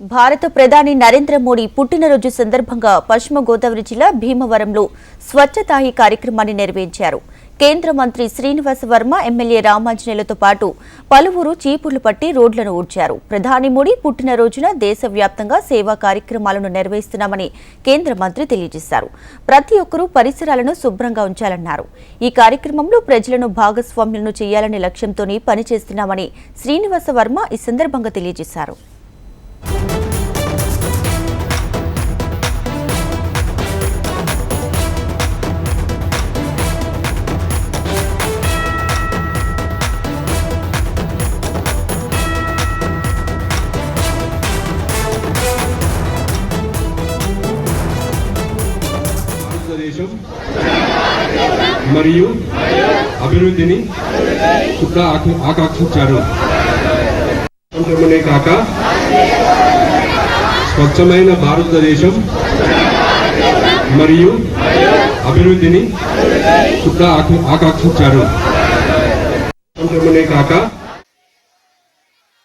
భారత ప్రధాని నరేంద్ర మోడీ పుట్టినరోజు సందర్భంగా పశ్చిమ గోదావరి జిల్లా భీమవరంలో స్వచ్ఛతాహి కార్యక్రమాన్ని నిర్వహించారు. కేంద్ర మంత్రి శ్రీనివాస వర్మ ఎమ్మెల్యే రామాంజనేయులతో పాటు పలువురు చీపుర్లు పట్టి రోడ్లను ఊడ్చారు. ప్రధాని మోడీ పుట్టినరోజున దేశవ్యాప్తంగా సేవా కార్యక్రమాలను నిర్వహిస్తున్నామని కేంద్ర మంత్రి తెలియజేశారు. ప్రతి ఒక్కరూ పరిసరాలను శుభ్రంగా ఉంచాలన్నారు. ఈ కార్యక్రమంలో ప్రజలను భాగస్వామ్యులను చేయాలనే లక్ష్యంతోనే పనిచేస్తున్నామని శ్రీనివాస వర్మ ఈ సందర్భంగా తెలియజేశారు. భారతదేశం మరియు అభివృద్ధిని కూడా ఆకాంక్షించారు. స్వతంత్రమనే కాక స్వచ్ఛమైన భారతదేశం మరియు అభివృద్ధిని కూడా ఆకాంక్షించారు. స్వతంత్రమనే కాక